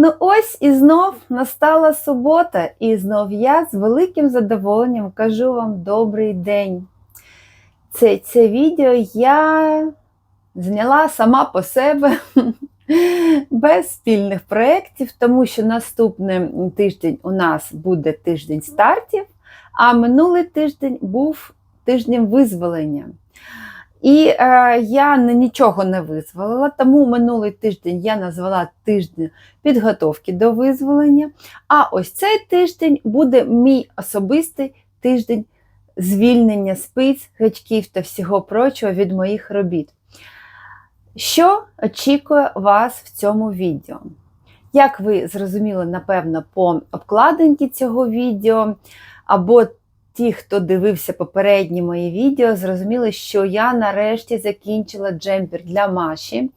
Ну ось і знов настала субота, і знов я з великим задоволенням кажу вам добрий день. Це, це відео я зняла сама по себе без спільних проєктів, тому що наступний тиждень у нас буде тиждень стартів, а минулий тиждень був тижнем визволення. І е, я нічого не визволила, тому минулий тиждень я назвала тиждень підготовки до визволення. А ось цей тиждень буде мій особистий тиждень звільнення спиць, гачків та всього прочого від моїх робіт. Що очікує вас в цьому відео? Як ви зрозуміли, напевно, по обкладинці цього відео, або ті, хто дивився попередні мої відео, зрозуміли, що я нарешті закінчила джемпер для Маші,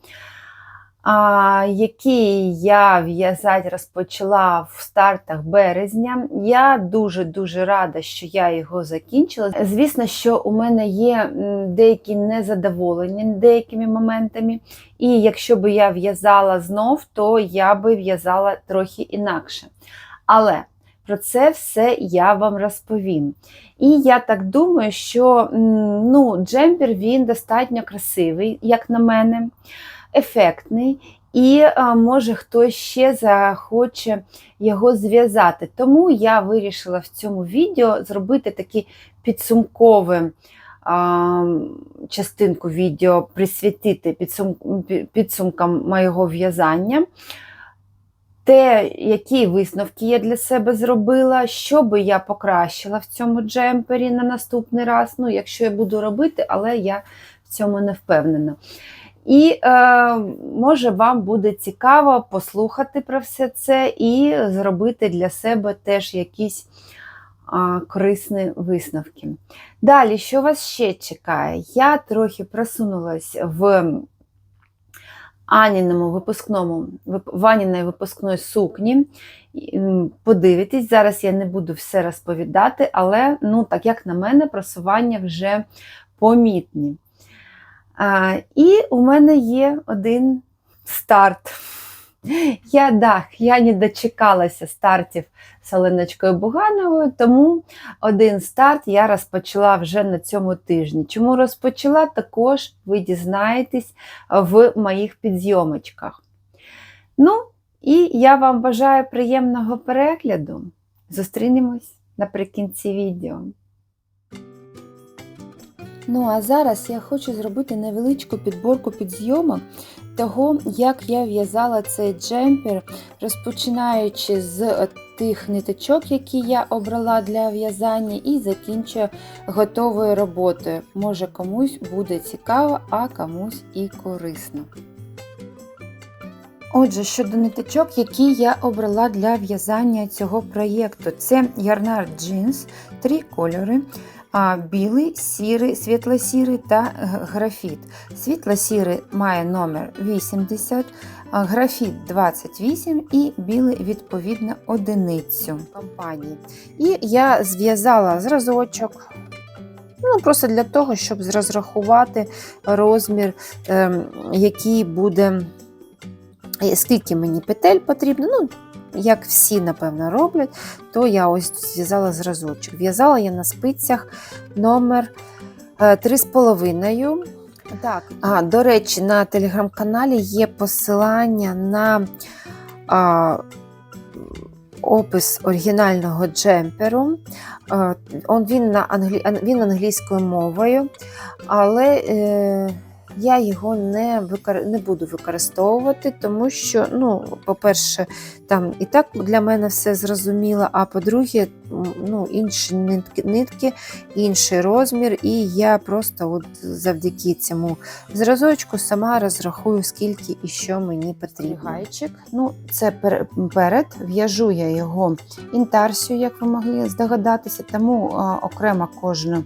який я в'язати розпочала в стартах березня. Я дуже-дуже рада, що я його закінчила. Звісно, що у мене є деякі незадоволення деякими моментами, і якщо би я в'язала знов, то я би в'язала трохи інакше. Але про це все я вам розповім. І я так думаю, що ну, джемпер він достатньо красивий, як на мене, ефектний, і може хтось ще захоче його зв'язати. Тому я вирішила в цьому відео зробити такі підсумкові частинку відео, присвятити підсум, підсумкам моєго в'язання те, які висновки я для себе зробила, що би я покращила в цьому джемпері на наступний раз. Ну, якщо я буду робити, але я в цьому не впевнена. І е, може вам буде цікаво послухати про все це і зробити для себе теж якісь а, корисні висновки. Далі, що вас ще чекає? Я трохи просунулась в Аніному випускному, вип- в Аніної випускної сукні. Подивитесь, зараз я не буду все розповідати, але, ну, так як на мене, просування вже помітні. А, і у мене є один старт. Я, да, я не дочекалася стартів з Оленочкою Бугановою, тому один старт я розпочала вже на цьому тижні. Чому розпочала, також ви дізнаєтесь в моїх підйомочках. Ну, і я вам бажаю приємного перегляду. Зустрінемось наприкінці відео. Ну, а зараз я хочу зробити невеличку підборку підзйомок того, як я в'язала цей джемпер, розпочинаючи з тих ниточок, які я обрала для в'язання, і закінчую готовою роботою. Може комусь буде цікаво, а комусь і корисно. Отже, щодо ниточок, які я обрала для в'язання цього проєкту, це Ярнар Джинс, три кольори. Білий, сірий, світло-сірий та графіт. Світло-сірий має номер 80, графіт 28 і білий відповідно одиницю компанії. І я зв'язала зразочок. Ну, просто для того, щоб розрахувати розмір, ем, який буде, е, скільки мені петель потрібно. Ну, як всі, напевно, роблять, то я ось зв'язала зразочок. В'язала я на спицях номер е, 3,5. Так. А, до речі, на телеграм-каналі є посилання на а, опис оригінального джемперу. А, він, на англі... він англійською мовою, але е, Я його не, викор... не буду використовувати, тому що, ну, по-перше, там і так для мене все зрозуміло, а по-друге, ну, інші нитки, інший розмір, і я просто от завдяки цьому зразочку сама розрахую, скільки і що мені потрібно. Гайчик. Ну, це перед, в'яжу я його інтарсію, як ви могли здогадатися, тому окремо кожну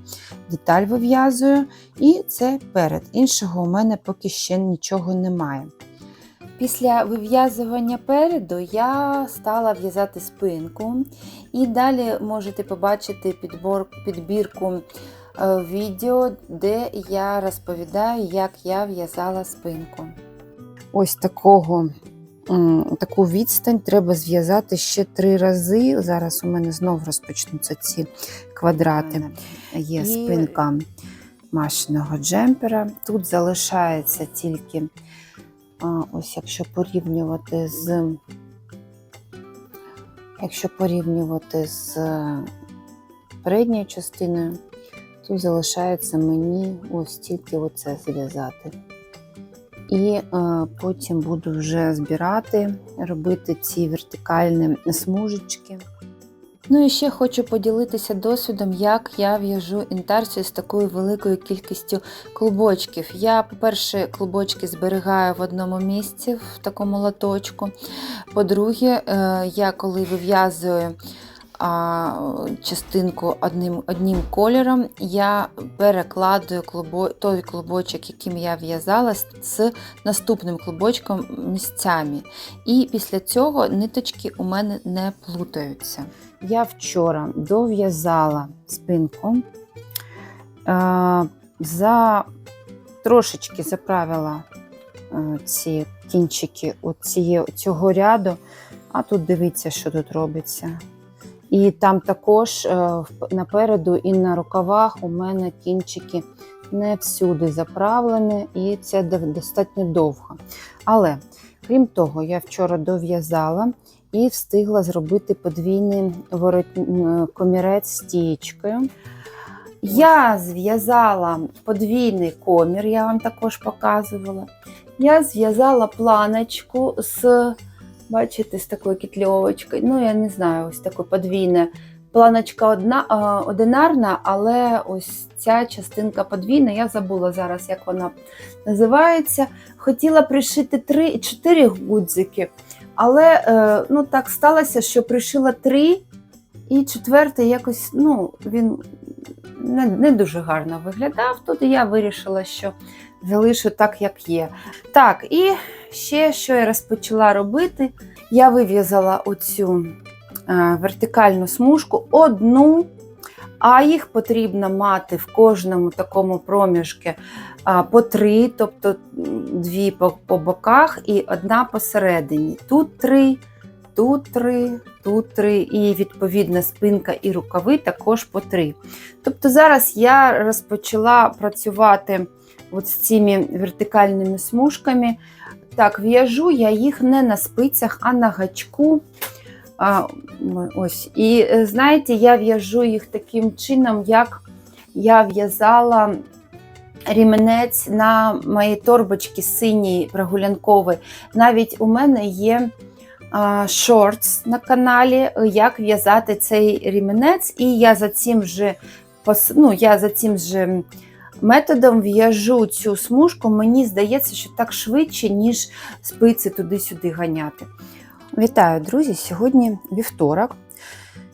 деталь вив'язую. І це перед. Іншого у мене поки ще нічого немає. Після вив'язування переду я стала в'язати спинку, і далі можете побачити підбор, підбірку е, відео, де я розповідаю, як я в'язала спинку. Ось такого, таку відстань треба зв'язати ще три рази. Зараз у мене знов розпочнуться ці квадрати. Є І- спинка машиного джемпера. Тут залишається тільки, ось якщо порівнювати з, якщо порівнювати з е, передньою частиною, тут залишається мені ось тільки оце зв'язати. І е, потім буду вже збирати, робити ці вертикальні смужечки. Ну і ще хочу поділитися досвідом, як я в'яжу інтарсію з такою великою кількістю клубочків. Я, по-перше, клубочки зберігаю в одному місці, в такому лоточку. По-друге, е, я коли вив'язую частинку одним, одним кольором, я перекладую клубо, той клубочок, яким я в'язала, з- наступним клубочком місцями. І після цього ниточки у мене не плутаються. Я вчора дов'язала спинку, за, трошечки заправила ці кінчики цього ряду, а тут дивіться, що тут робиться. І там також е, напереду і на рукавах у мене кінчики не всюди заправлені, і це достатньо довго. Але крім того, я вчора дов'язала і встигла зробити подвійний ворот... м, комірець стічкою. Я зв'язала подвійний комір, я вам також показувала. Я зв'язала планочку з, бачите, з такою кітльовочкою. Ну, я не знаю, ось таке подвійне. Планочка одна, одинарна, але ось ця частинка подвійна, я забула зараз, як вона називається. Хотіла пришити 3-4 гудзики, але е, ну, так сталося, що пришила 3, і четвертий якось ну, він не, не дуже гарно виглядав. Тут я вирішила, що залишу так, як є. Так, і ще що я розпочала робити, я вив'язала оцю е, вертикальну смужку одну, а їх потрібно мати в кожному такому проміжку а, по три, тобто дві по, по боках і одна посередині. Тут три, тут три, тут три, і відповідно спинка і рукави також по три. Тобто зараз я розпочала працювати от з цими вертикальними смужками. Так, в'яжу я їх не на спицях, а на гачку. А, ось. І е, знаєте, я в'яжу їх таким чином, як я в'язала ріменець на моїй торбочці синій прогулянковий. Навіть у мене є шортс на каналі, як в'язати цей ріменець, і я за цим же, ну, я за цим же методом в'яжу цю смужку. Мені здається, що так швидше, ніж спиці туди-сюди ганяти. Вітаю, друзі! Сьогодні вівторок.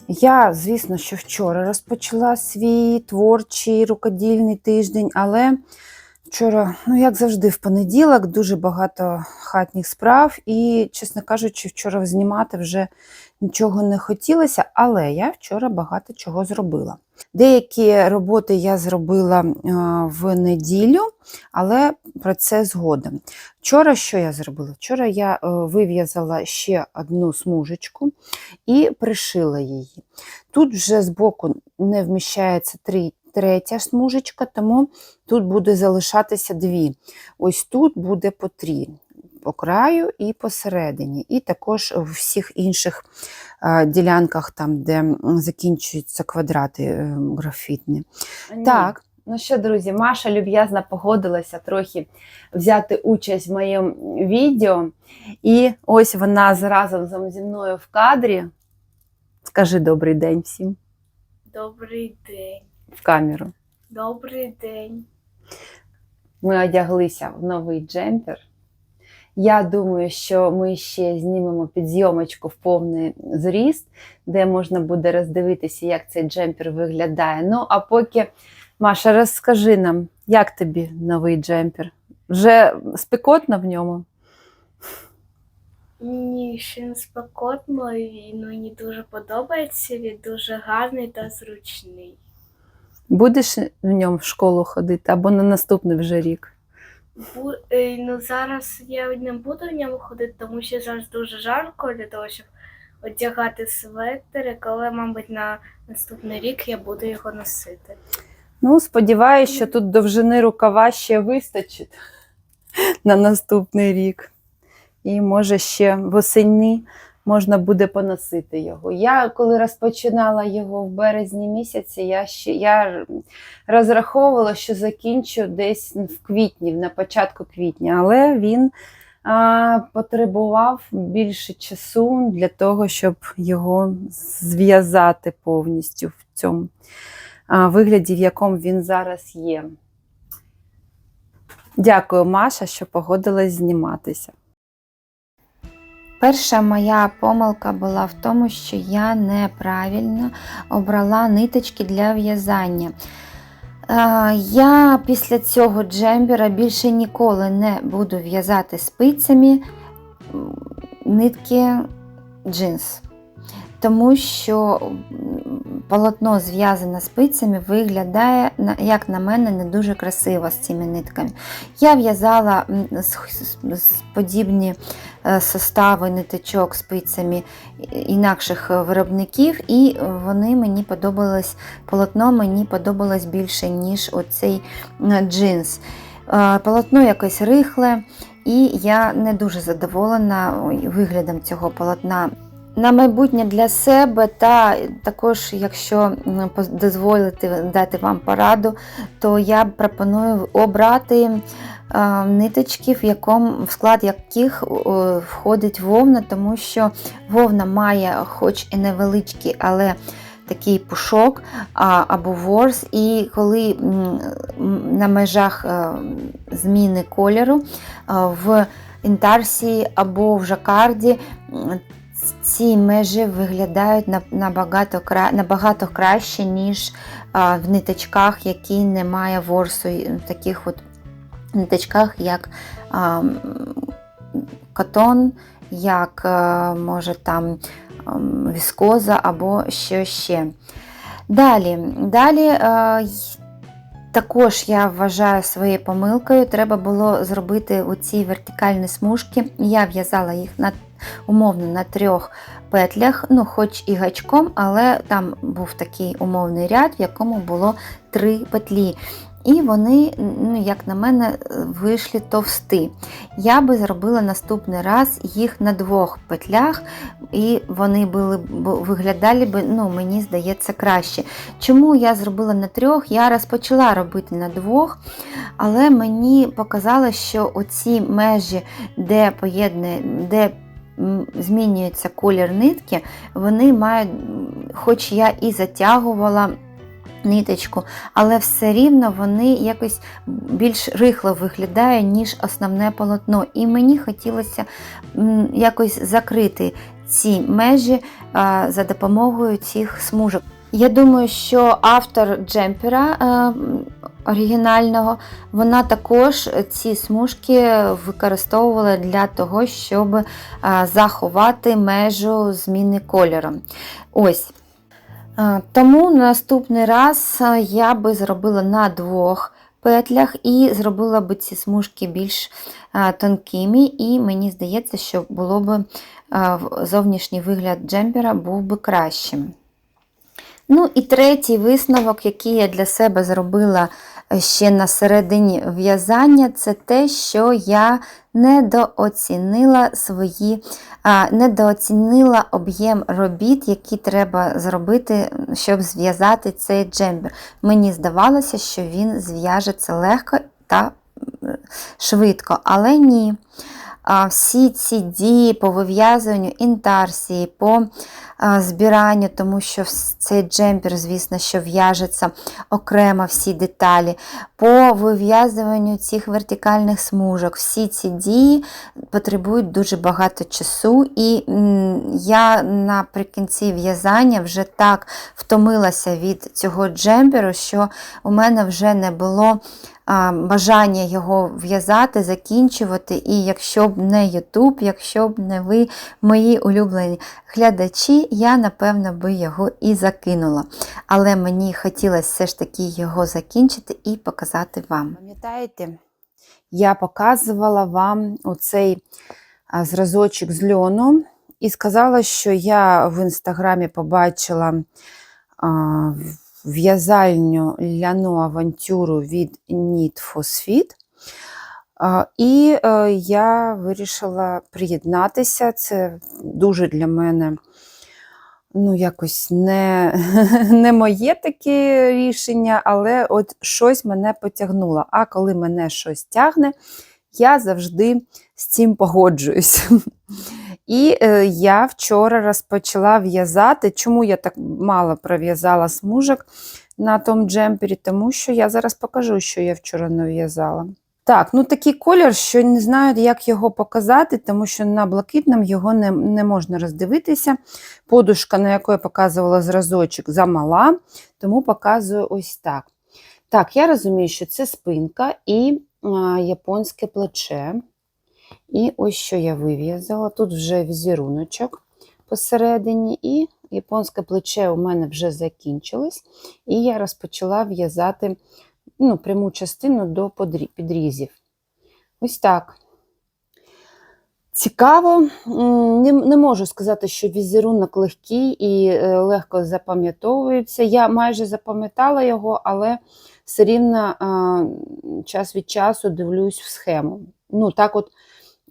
Я, звісно, що вчора розпочала свій творчий рукодільний тиждень, але вчора, ну як завжди, в понеділок дуже багато хатніх справ, і, чесно кажучи, вчора знімати вже нічого не хотілося, але я вчора багато чого зробила. Деякі роботи я зробила е, в неділю, але про це згодом. Вчора що я зробила? Вчора я е, вив'язала ще одну смужечку і пришила її. Тут вже збоку не вміщається три, третя смужечка, тому тут буде залишатися дві. Ось тут буде по три. По краю і посередині, і також в всіх інших ділянках, там, де закінчуються квадрати е, графітні. Так, Ну що, друзі, Маша люб'язно погодилася трохи взяти участь в моєму відео. І ось вона разом зі мною в кадрі. Скажи добрий день всім Добрий день. В камеру. Добрий день. Ми одяглися в новий джемпер. Я думаю, що ми ще знімемо підйомочку в повний зріст, де можна буде роздивитися, як цей джемпер виглядає. Ну, а поки, Маша, розкажи нам, як тобі новий джемпер? Вже спекотно в ньому? Мені ще не спекотно і мені дуже подобається. Він дуже гарний та зручний. Будеш в ньому в школу ходити або на наступний вже рік? Бу... е, Ну, зараз я не буду в ньому ходити, тому що зараз дуже жарко для того, щоб одягати светрик, але, мабуть, на наступний рік я буду його носити. Ну, сподіваюся, що тут довжини рукава ще вистачить на наступний рік. І може ще восени можна буде поносити його. Я коли розпочинала його в березні місяці, я ще я розраховувала, що закінчу десь в квітні, на початку квітня, але він а, потребував більше часу для того, щоб його зв'язати повністю в цьому а, вигляді, в якому він зараз є. Дякую, Маша, що погодилась зніматися. Перша моя помилка була в тому, що я неправильно обрала ниточки для в'язання. Е, Я після цього джембера більше ніколи не буду в'язати спицями нитки джинс. Тому що полотно зв'язане спицями виглядає, як на мене, не дуже красиво з цими нитками. Я в'язала подібні е, состави ниточок спицями інакших виробників, і вони мені подобались, полотно мені подобалось більше, ніж оцей е, джинс. Е, Полотно якось рихле, і я не дуже задоволена виглядом цього полотна. На майбутнє для себе, та також, якщо дозволити дати вам пораду, то я пропоную обрати ниточки, в, якому, в склад яких входить вовна, тому що вовна має, хоч і невеличкий, але такий пушок або ворс, і коли на межах е, зміни кольору е, в інтарсії або в жакарді ці межі виглядають набагато, набагато краще, ніж в ниточках, які не має ворсу, в таких от ниточках, як катон, як може там віскоза або що ще. Далі, далі й- також я вважаю своєю помилкою, треба було зробити оці вертикальні смужки. Я в'язала їх на, умовно на трьох петлях, ну хоч і гачком, але там був такий умовний ряд, в якому було три петлі. І вони, ну, як на мене, вийшли товсти. Я би зробила наступний раз їх на двох петлях, і вони були, виглядали б, ну, мені здається, краще. Чому я зробила на трьох? Я розпочала робити на двох, але мені показалось, що оці межі, де поєднує, де змінюється колір нитки, вони мають, хоч я і затягувала ниточку, але все рівно вони якось більш рихло виглядають, ніж основне полотно. І мені хотілося якось закрити ці межі за допомогою цих смужок. Я думаю, що автор джемпера оригінального, вона також ці смужки використовувала для того, щоб заховати межу зміни кольору. Ось. Е, Тому наступний раз е, я би зробила на двох петлях і зробила би ці смужки більш е, тонкими, і мені здається, що було б е, зовнішній вигляд джемпера був би кращим. Ну і третій висновок, який я для себе зробила ще на середині в'язання, це те, що я недооцінила свої, недооцінила об'єм робіт, які треба зробити, щоб зв'язати цей джембер. Мені здавалося, що він зв'яжеться легко та швидко, але ні. Всі ці дії по вив'язуванню інтарсії, по збиранню, тому що цей джемпер, звісно, що в'яжеться окремо всі деталі, по вив'язуванню цих вертикальних смужок, всі ці дії потребують дуже багато часу, і я наприкінці в'язання вже так втомилася від цього джемперу, що у мене вже не було бажання його в'язати, закінчувати. І якщо б не Ютуб, якщо б не ви, мої улюблені глядачі, я напевно би його і закинула. Але мені хотілося все ж таки його закінчити і показати вам. Пам'ятаєте, я показувала вам оцей зразочок з льону і сказала, що я в інстаграмі побачила в'язальню ляну авантюру від Phosphid. А, І е, я вирішила приєднатися. Це дуже для мене ну, якось не, не моє таке рішення, але от щось мене потягнуло. А коли мене щось тягне, я завжди з цим погоджуюсь. І е, я вчора розпочала в'язати. Чому я так мало пров'язала смужок на тому джемпері? Тому що я зараз покажу, що я вчора нав'язала. Так, ну такий колір, що не знаю, як його показати, тому що на блакитному його не, не можна роздивитися. Подушка, на яку я показувала зразочок, замала, тому показую ось так. Так, я розумію, що це спинка і а, японське плече. І ось що я вив'язала. Тут вже візеруночок посередині, і японське плече у мене вже закінчилось. І я розпочала в'язати ну, пряму частину до підрізів. Ось так. Цікаво, не, не можу сказати, що візерунок легкий і е, легко запам'ятовується. Я майже запам'ятала його, але все рівно а, час від часу дивлюсь в схему. Ну, так от,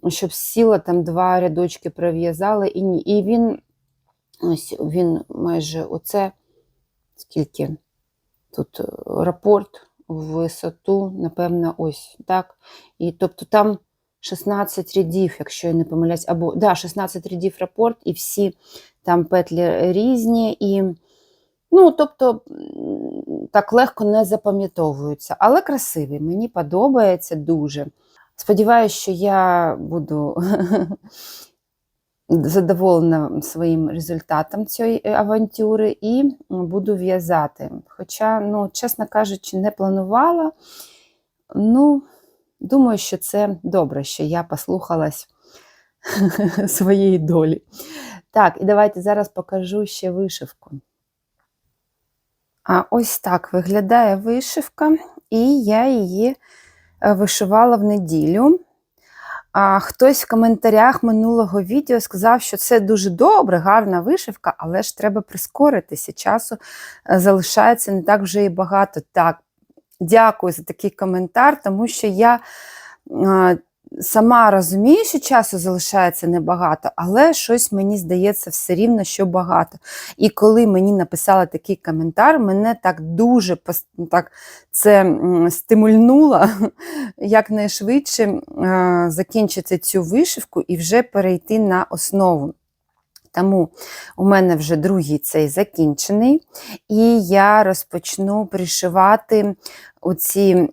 щоб сіла там два рядочки пров'язала і. І він ось він майже оце скільки тут е, рапорт в висоту, напевно, ось так. І тобто там 16 рядів, якщо я не помиляюсь, або да, 16 рядів рапорт, і всі там петлі різні. І, ну, тобто, так легко не запам'ятовуються, але красивий, мені подобається дуже. Сподіваюся, що я буду задоволена своїм результатом цієї авантюри і буду в'язати. Хоча, ну, чесно кажучи, не планувала. Ну, думаю, що це добре, що я послухалась своєї долі. Так, і давайте зараз покажу ще вишивку. А ось так виглядає вишивка, і я її е, вишивала в неділю. А хтось в коментарях минулого відео сказав, що це дуже добре, гарна вишивка, але ж треба прискоритися. Часу е, залишається не так вже і багато. Так, дякую за такий коментар, тому що я е, сама розумію, що часу залишається небагато, але щось мені здається все рівно, що багато. І коли мені написали такий коментар, мене так дуже так, це стимульнуло якнайшвидше закінчити цю вишивку і вже перейти на основу. Тому у мене вже другий цей закінчений, і я розпочну пришивати оці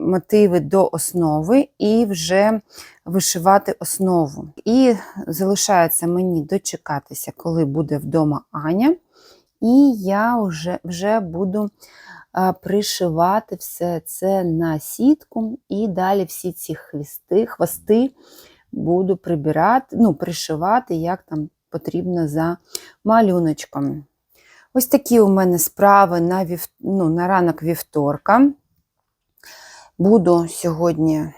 мотиви до основи і вже вишивати основу. І залишається мені дочекатися, коли буде вдома Аня, і я вже, вже буду пришивати все це на сітку, і далі всі ці хвісти, хвости буду прибирати, ну, пришивати, як там потрібно за малюночком. Ось такі у мене справи на, вів... ну, на ранок вівторка. Буду сьогодні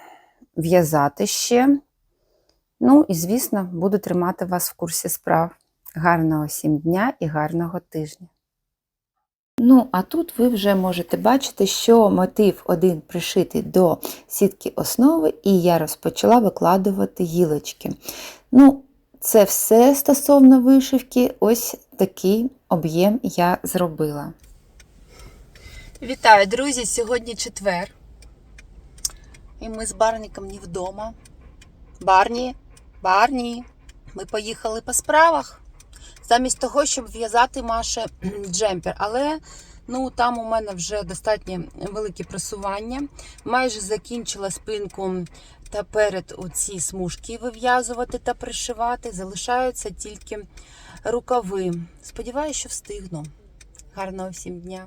в'язати ще. Ну і, звісно, буду тримати вас в курсі справ. Гарного всім дня і гарного тижня! Ну, а тут ви вже можете бачити, що мотив один пришитий до сітки основи, і я розпочала викладувати гілочки. Ну, це все стосовно вишивки, ось такий об'єм я зробила. Вітаю, друзі! Сьогодні четвер. І ми з Барніком не вдома. Барні, Барні, ми поїхали по справах. Замість того, щоб в'язати Маше джемпер. Але ну, там у мене вже достатньо велике просування. Майже закінчила спинку та перед у ці смужки вив'язувати та пришивати. Залишаються тільки рукави. Сподіваюся, що встигну. Гарного всім дня!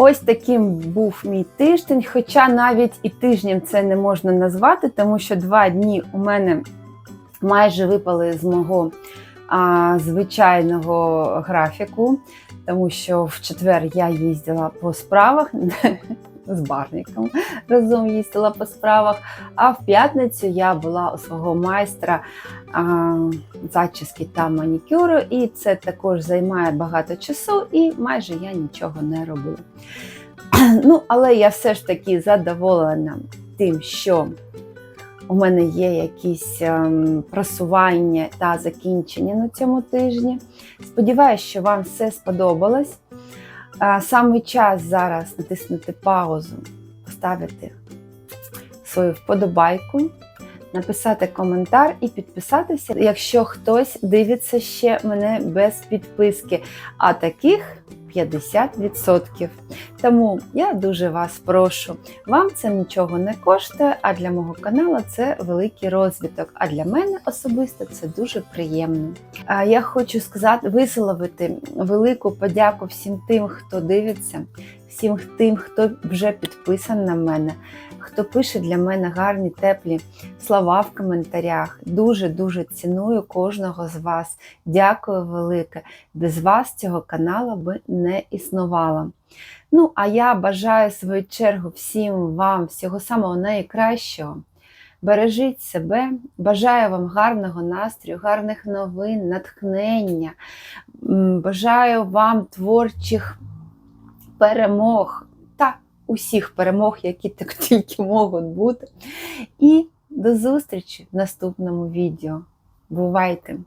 Ось таким був мій тиждень, хоча навіть і тижнем це не можна назвати, тому що два дні у мене майже випали з мого а, звичайного графіку, тому що в четвер я їздила по справах з барником, разом їздила по справах. А в п'ятницю я була у свого майстра зачіски та манікюру, і це також займає багато часу, і майже я нічого не робила. Ну, але я все ж таки задоволена тим, що у мене є якісь ем, просування та закінчення на цьому тижні. Сподіваюсь, що вам все сподобалось. Саме час зараз натиснути паузу, поставити свою вподобайку, написати коментар і підписатися, якщо хтось дивиться ще мене без підписки. А таких 50%. Тому я дуже вас прошу. Вам це нічого не коштує, а для мого каналу це великий розвиток. А для мене особисто це дуже приємно. Я хочу сказати, висловити велику подяку всім тим, хто дивиться, всім тим, хто вже підписаний на мене, хто пише для мене гарні теплі слова в коментарях. Дуже дуже ціную кожного з вас. Дякую велике. Без вас цього каналу би не існувало. Ну, а я бажаю свою чергу всім вам всього самого найкращого. Бережіть себе, бажаю вам гарного настрою, гарних новин, натхнення. Бажаю вам творчих перемог усіх перемог, які так тільки можуть бути. І до зустрічі в наступному відео. Бувайте!